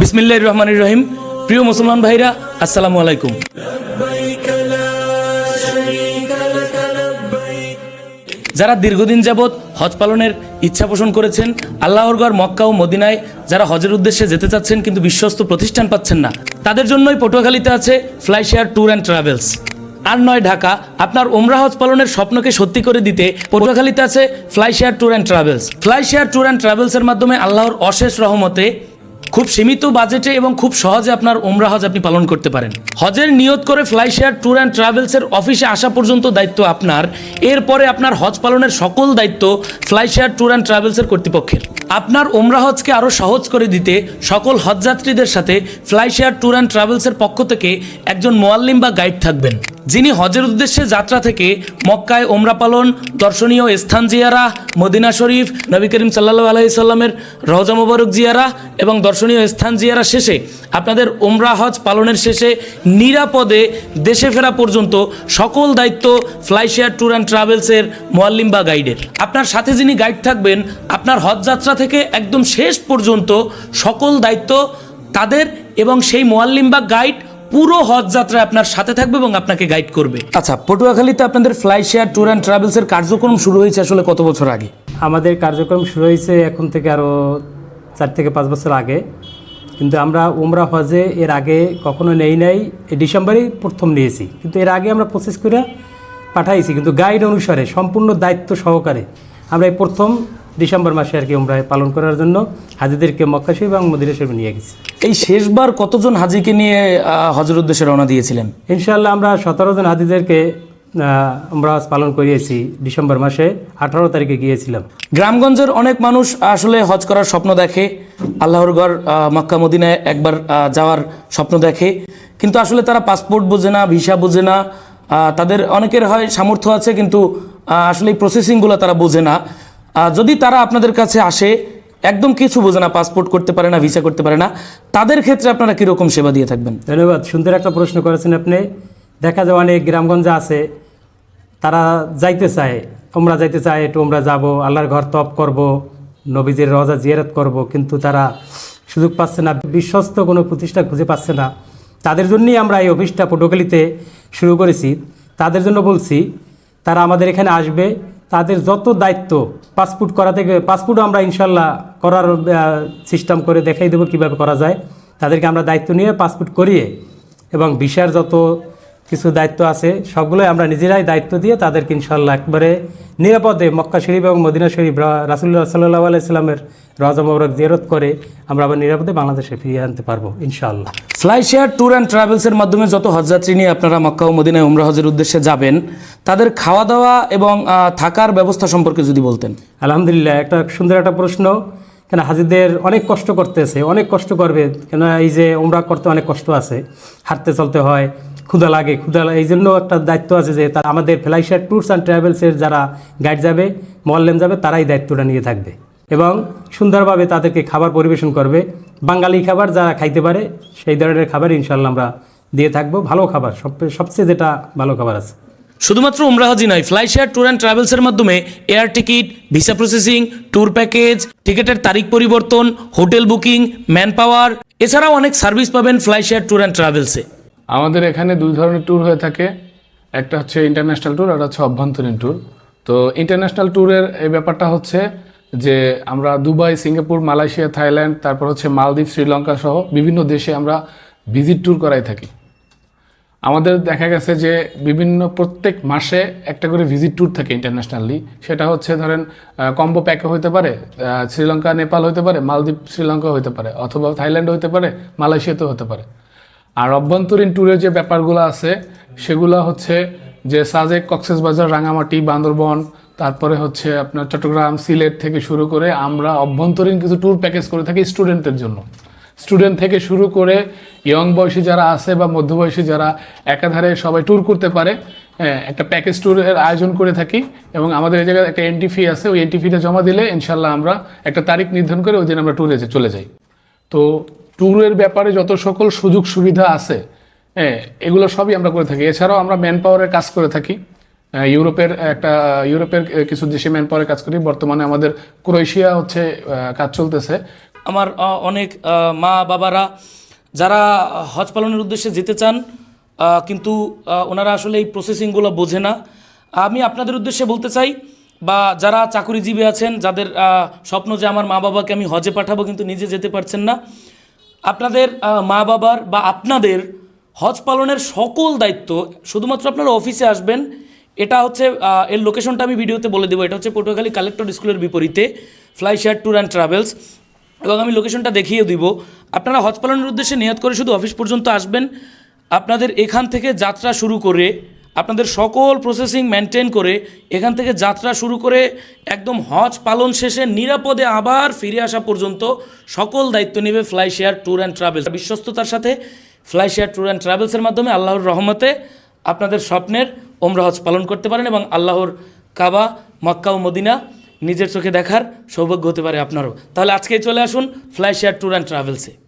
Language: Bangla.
বিসমিল্লাহ রহমান রহিম। প্রিয় মুসলমান ভাইরা, আসসালামু আলাইকুম। যারা দীর্ঘদিন যাবৎ হজ পালনের ইচ্ছা পোষণ করেছেন, আল্লাহর গড় মক্কা ও মদিনায় যারা হজের উদ্দেশ্যে যেতে চাচ্ছেন কিন্তু বিশ্বস্ত প্রতিষ্ঠান পাচ্ছেন না, তাদের জন্যই পটুয়াখালীতে আছে ফ্লাইশেয়ার ট্যুর অ্যান্ড ট্রাভেলস। আর নয়, ঢাকা, আপনার ওমরা হজ পালনের স্বপ্নকে সত্যি করে দিতে পটুয়াখালীতে আছে Flyshare tour and travels. Flyshare tour and ট্রাভেলসের মাধ্যমে আল্লাহর অশেষ রহমতে খুব সীমিত বাজেটে এবং খুব সহজে আপনার ওমরা হজ আপনি পালন করতে পারেন। হজের নিয়ত করে ফ্লাই শেয়ার, ট্যুর অ্যান্ড ট্রাভেলসের অফিসে আসা পর্যন্ত দায়িত্ব আপনার। এরপরে আপনার হজ পালনের সকল দায়িত্ব ফ্লাই শেয়ার, ট্যুর অ্যান্ড ট্রাভেলসের কর্তৃপক্ষের। আপনার ওমরা হজকে আরও সহজ করে দিতে সকল হজযাত্রীদের সাথে ফ্লাই শেয়ার, ট্যুর অ্যান্ড ট্রাভেলসের পক্ষ থেকে একজন মোয়াল্লিম বা গাইড থাকবেন। যিনি হজের উদ্দেশ্যে যাত্রা থেকে মক্কায় ওমরা পালন, দর্শনীয় স্থান জিয়ারা, মদিনা শরীফ, নবী করিম সাল্লাহ আলাইসাল্লামের রহজা মোবারক জিয়ারা এবং দর্শনীয় স্থান জিয়ারা শেষে, আপনাদের ওমরা হজ পালনের শেষে, নিরাপদে দেশে ফেরা পর্যন্ত সকল দায়িত্ব ফ্লাইশেয়ার ট্যুর অ্যান্ড ট্রাভেলসের মোয়াল্লিম বা গাইডের। আপনার সাথে যিনি গাইড থাকবেন, আপনার হজ যাত্রা থেকে একদম শেষ পর্যন্ত সকল দায়িত্ব তাদের এবং সেই মোয়াল্লিম বা গাইড পুরো হজ যাত্রায় আপনার সাথে থাকবে এবং আপনাকে গাইড করবে। আচ্ছা পটুয়াখালীতে আপনাদের ফ্লাই শেয়ার, ট্যুর অ্যান্ড ট্রাভেলসের কার্যক্রম শুরু হয়েছে আসলে কত বছর আগে? আমাদের কার্যক্রম শুরু হয়েছে এখন থেকে আরও চার থেকে পাঁচ বছর আগে। কিন্তু আমরা উমরা হজে এর আগে কখনো নেই নাই এই ডিসেম্বরেই প্রথম নিয়েছি। কিন্তু এর আগে আমরা প্রসেস করে পাঠাইছি কিন্তু গাইড অনুসারে সম্পূর্ণ দায়িত্ব সহকারে আমরা এই প্রথম ডিসেম্বর মাসে আর কি উমরা পালন করার জন্য হাজিদেরকে মক্কা শরীফ এবং মদিনা শরীফ নিয়ে গেছি। এই শেষবার কতজন হাজিকে নিয়ে হজের উদ্দেশ্যে রওনা দিয়েছিলেন? ইনশাল্লাহ আমরা সতেরো জন হাজিদেরকে আমরা পালন করিয়েছি ডিসেম্বর মাসে আঠারো তারিখে গিয়েছিলাম। গ্রামগঞ্জের অনেক মানুষ আসলে হজ করার স্বপ্ন দেখে আল্লাহর গড় মক্কা মদিনায় একবার যাওয়ার স্বপ্ন দেখে। কিন্তু আসলে তারা পাসপোর্ট বোঝে না ভিসা বোঝে না তাদের অনেকের হয় সামর্থ্য আছে কিন্তু আসলে এই প্রসেসিংগুলো তারা বোঝে না। যদি তারা আপনাদের কাছে আসে একদম কিছু বোঝে না পাসপোর্ট করতে পারে না ভিসা করতে পারে না তাদের ক্ষেত্রে আপনারা কীরকম সেবা দিয়ে থাকবেন? ধন্যবাদ। সুন্দর একটা প্রশ্ন করেছেন আপনি। দেখা যায় অনেক গ্রামগঞ্জে আছে তারা যাইতে চায়, তোমরা যাইতে চায় আমরা যাব, আল্লাহর ঘর তপ করব, নবীজের রজা জিয়ারত করব, কিন্তু তারা সুযোগ পাচ্ছে না, বিশ্বস্ত কোনো প্রতিষ্ঠা খুঁজে পাচ্ছে না। তাদের জন্যই আমরা এই অফিসটা পটুয়াখালীতে শুরু করেছি। তাদের জন্য বলছি, তারা আমাদের এখানে আসবে, তাদের যত দায়িত্ব পাসপোর্ট করা থেকে, পাসপোর্ট আমরা ইনশাল্লাহ করার সিস্টেম করে দেখাই দেবো কীভাবে করা যায়। তাদেরকে আমরা দায়িত্ব নিয়ে পাসপোর্ট করিয়ে এবং ভিসার যত কিছু দায়িত্ব আছে সবগুলোই আমরা নিজেরাই দায়িত্ব দিয়ে তাদেরকে ইনশাল্লাহ একবারে নিরাপদে মক্কা শরীফ এবং মদিনা শরীফ রাসুল্লাহ সাল্লাহ আলাইসাল্লামের রজা মোবারক জিয়ারত করে আমরা আবার নিরাপদে বাংলাদেশে ফিরিয়ে আনতে পারব ইনশাআল্লাহ। ফ্লাই শেয়ার ট্যুর অ্যান্ড ট্রাভেলসের মাধ্যমে যত হজযাত্রী নিয়ে আপনারা মক্কা ও মদিনায় উমরা হজের উদ্দেশ্যে যাবেন তাদের খাওয়া দাওয়া এবং থাকার ব্যবস্থা সম্পর্কে যদি বলতেন। আলহামদুলিল্লাহ একটা সুন্দর একটা প্রশ্ন। কেন হাজিদের অনেক কষ্ট করতেছে অনেক কষ্ট করবে। কেন এই যে ওমরা করতে অনেক কষ্ট আছে হাঁটতে চলতে হয় ক্ষুধা লাগে ক্ষুদা এই জন্য একটা দায়িত্ব আছে যে আমাদের ফ্লাইশার ট্যুরস অ্যান্ড ট্রাভেলসের যারা গাইড যাবে মল্লেম যাবে, তারাই দায়িত্বটা নিয়ে থাকবে। এবং সুন্দরভাবে তাদেরকে খাবার পরিবেশন করবে। বাঙালি খাবার যারা খাইতে পারে, সেই ধরনের খাবার ইনশাল্লাহ আমরা দিয়ে থাকব। ভালো খাবার সব সবচেয়ে যেটা ভালো খাবার আছে। শুধুমাত্র উমরা হজই নয় ফ্লাই শেয়ার ট্যুর অ্যান্ড ট্রাভেলসের মাধ্যমে air ticket, visa processing, tour package, টিকিটের তারিখ পরিবর্তন, হোটেল বুকিং ম্যান পাওয়ার এছাড়াও অনেক সার্ভিস পাবেন ফ্লাই শেয়ার ট্যুর অ্যান্ড ট্রাভেলসে। আমাদের এখানে দুই ধরনের ট্যুর হয়ে থাকে। একটা হচ্ছে ইন্টারন্যাশনাল ট্যুর আর হচ্ছে অভ্যন্তরীণ ট্যুর তো ইন্টারন্যাশনাল ট্যুরের এই ব্যাপারটা হচ্ছে যে আমরা দুবাই, সিঙ্গাপুর, মালয়েশিয়া, থাইল্যান্ড, তারপর হচ্ছে মালদ্বীপ, শ্রীলঙ্কা সহ বিভিন্ন দেশে আমরা ভিজিট ট্যুর করাই থাকি। আমাদের দেখা গেছে যে বিভিন্ন প্রত্যেক মাসে একটা করে ভিজিট ট্যুর থাকে ইন্টারন্যাশনালি সেটা হচ্ছে ধরেন কম্বো প্যাকে হতে পারে শ্রীলঙ্কা, নেপাল হতে পারে, মালদ্বীপ, শ্রীলঙ্কা হতে পারে, অথবা থাইল্যান্ড হতে পারে, মালয়েশিয়াতেও হতে পারে। আর অভ্যন্তরীণ ট্যুরের যে ব্যাপারগুলো আছে সেগুলো হচ্ছে যে সাজেক কক্সবাজার রাঙামাটি বান্দরবন তারপরে হচ্ছে আপনার চট্টগ্রাম সিলেট থেকে শুরু করে আমরা অভ্যন্তরীণ কিছু ট্যুর প্যাকেজ করে থাকি স্টুডেন্টদের জন্য। স্টুডেন্ট থেকে শুরু করে ইয়ং বয়সী যারা আছে বা মধ্যবয়সী যারা একাধারে সবাই ট্যুর করতে পারে হ্যাঁ, একটা প্যাকেজ ট্যুরের আয়োজন করে থাকি এবং আমাদের এই জায়গায় একটা এন্ট্রি ফি আছে ওই এন্ট্রি ফিটা জমা দিলে ইনশাল্লাহ আমরা একটা তারিখ নির্ধারণ করে ওই দিন আমরা ট্যুরে চলে যাই। তো ট্যুরের ব্যাপারে যত সকল সুযোগ সুবিধা আছে হ্যাঁ এগুলো সবই আমরা করে থাকি। এছাড়াও আমরা ম্যান পাওয়ারের কাজ করে থাকি। ইউরোপের একটা, ইউরোপের কিছু দেশে ম্যান পাওয়ারের কাজ করি। বর্তমানে আমাদের ক্রোয়েশিয়া হচ্ছে কাজ চলতেছে। আমার অনেক মা, বাবারা, যারা হজ পালনের উদ্দেশ্যে যেতে চান কিন্তু ওনারা আসলে এই প্রসেসিংগুলো বোঝে না। আমি আপনাদের উদ্দেশ্যে বলতে চাই, বা যারা চাকুরিজীবী আছেন, যাদের স্বপ্ন যে আমার মা বাবাকে আমি হজে পাঠাবো, কিন্তু নিজে যেতে পারছেন না আপনাদের মা বাবার বা আপনাদের হজ পালনের সকল দায়িত্ব, শুধুমাত্র আপনারা অফিসে আসবেন, এটা হচ্ছে এর লোকেশনটা আমি ভিডিওতে বলে দেবো। এটা হচ্ছে পটুয়াখালী কালেক্টর স্কুলের বিপরীতে fly share tour and travels এবং আমি লোকেশনটা দেখিয়ে দিব। আপনারা হজ পালনের উদ্দেশ্যে নিয়ত করে শুধু অফিস পর্যন্ত আসবেন। আপনাদের এখান থেকে যাত্রা শুরু করে আপনাদের সকল প্রসেসিং মেনটেন করে এখান থেকে যাত্রা শুরু করে একদম হজ পালন শেষে নিরাপদে আবার ফিরে আসা পর্যন্ত সকল দায়িত্ব নেবে Fly Share Tour and Travels বিশ্বস্ততার সাথে ফ্লাই শেয়ার ট্যুর অ্যান্ড ট্রাভেলসের মাধ্যমে আল্লাহর রহমতে আপনাদের স্বপ্নের ওমরা হজ পালন করতে পারেন এবং আল্লাহর কাবা, মক্কা ও মদিনা নিজের চোখে দেখার সৌভাগ্য হতে পারে আপনারও। তাহলে আজকেই চলে আসুন ফ্লাই শেয়ার ট্যুর অ্যান্ড ট্রাভেলসে